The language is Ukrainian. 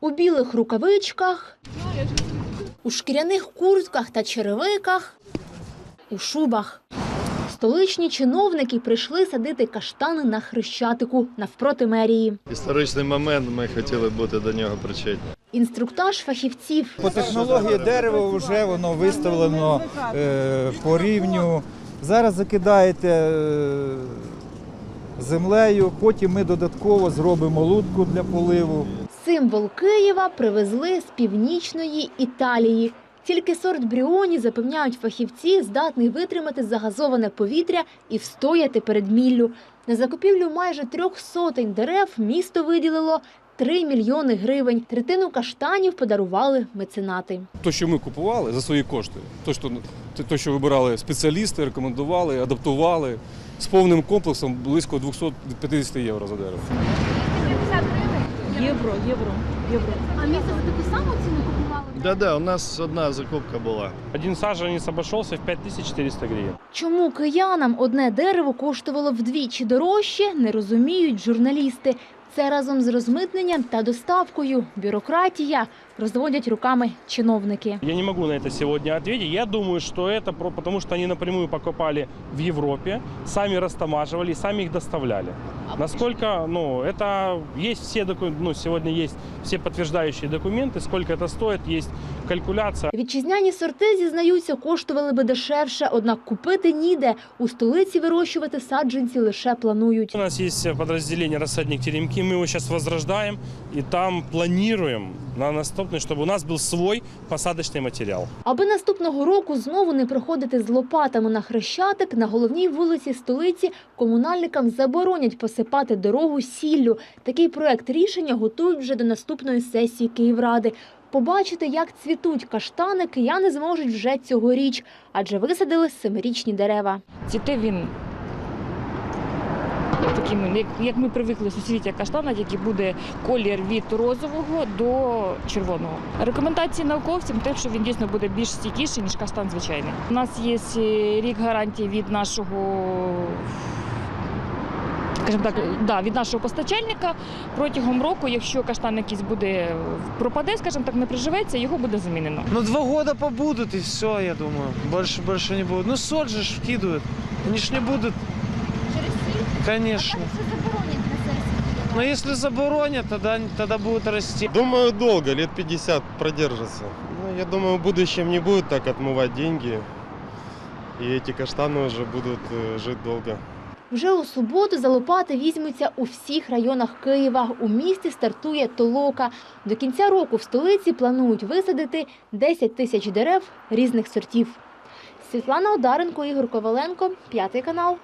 У білих рукавичках, у шкіряних куртках та черевиках, у шубах. Столичні чиновники прийшли садити каштани на Хрещатику навпроти мерії. Історичний момент, ми хотіли бути до нього причетні. Інструктаж фахівців. По технології дерева вже воно виставлено е, по рівню. Зараз закидаєте е, землею, потім ми додатково зробимо лутку для поливу. Символ Києва привезли з північної Італії. Тільки сорт бріоні, запевняють фахівці, здатний витримати загазоване повітря і встояти перед міллю. На закупівлю майже трьох сотень дерев місто виділило 3 мільйони гривень. Третину каштанів подарували меценати. То, що ми купували за свої кошти, то, що, то, що вибирали спеціалісти, рекомендували, адаптували з повним комплексом близько 250 євро за дерево. Євро, євро, євро. А місце за таку саму ціну купували? Да-да, у нас одна закупка була. Один саженец обошелся в 5400 гривен. Чому киянам одне дерево коштувало вдвічі дорожче, не розуміють журналісти. Це разом з розмитненням та доставкою. Бюрократія розводять руками чиновники. Я не могу на это сегодня ответить. Я думаю, что это про, потому, что они напрямую покупали в Европе, сами растамаживали, и сами их доставляли. Насколько, ну, это есть все документы, ну, сегодня есть все подтверждающие документы, сколько это стоит, есть калькуляция. Вітчизняні сорти, зізнаються, коштували би дешевше, однак купити ніде. У столиці вирощувати саджанці лише планують. У нас есть подразделение «Рассадник Теремки», мы его сейчас возрождаем, и там планируем на наступный, чтобы у нас был свой посадочный материал. Аби наступного року знову не проходити з лопатами на хрещатик, на головній вулиці столиці комунальникам заборонять посипати дорогу сіллю. Такий проект рішення готують вже до наступної сесії Київради. Побачити, як цвітуть каштани, кияни зможуть вже цьогоріч, адже висадили семирічні дерева. Цвіте він таким, як, ми привикли суцвіття каштана, який буде колір від розового до червоного. Рекомендації науковців те, що він дійсно буде більш стійкіший, ніж каштан звичайний. У нас є е, рік гарантії від нашого Скажімо так, да, від нашого постачальника протягом року, якщо каштан якийсь буде пропаде, скажімо так, не приживеться, його буде замінено. Ну, два года побудут и все, я думаю. Больше, больше не будут. Ну, соль же ж вкидывают. Они ж не будут. Конечно. Но если заборонят, тогда, тогда будут расти. Думаю, долго, лет 50 продержится. Ну, я думаю, в будущем не будет так отмывать деньги. И эти каштаны уже будут э, жить долго. Вже у суботу за лопати візьмуться у всіх районах Києва. У місті стартує толока. До кінця року в столиці планують висадити 10 тисяч дерев різних сортів. Світлана Одаренко, Ігор Коваленко, п'ятий канал.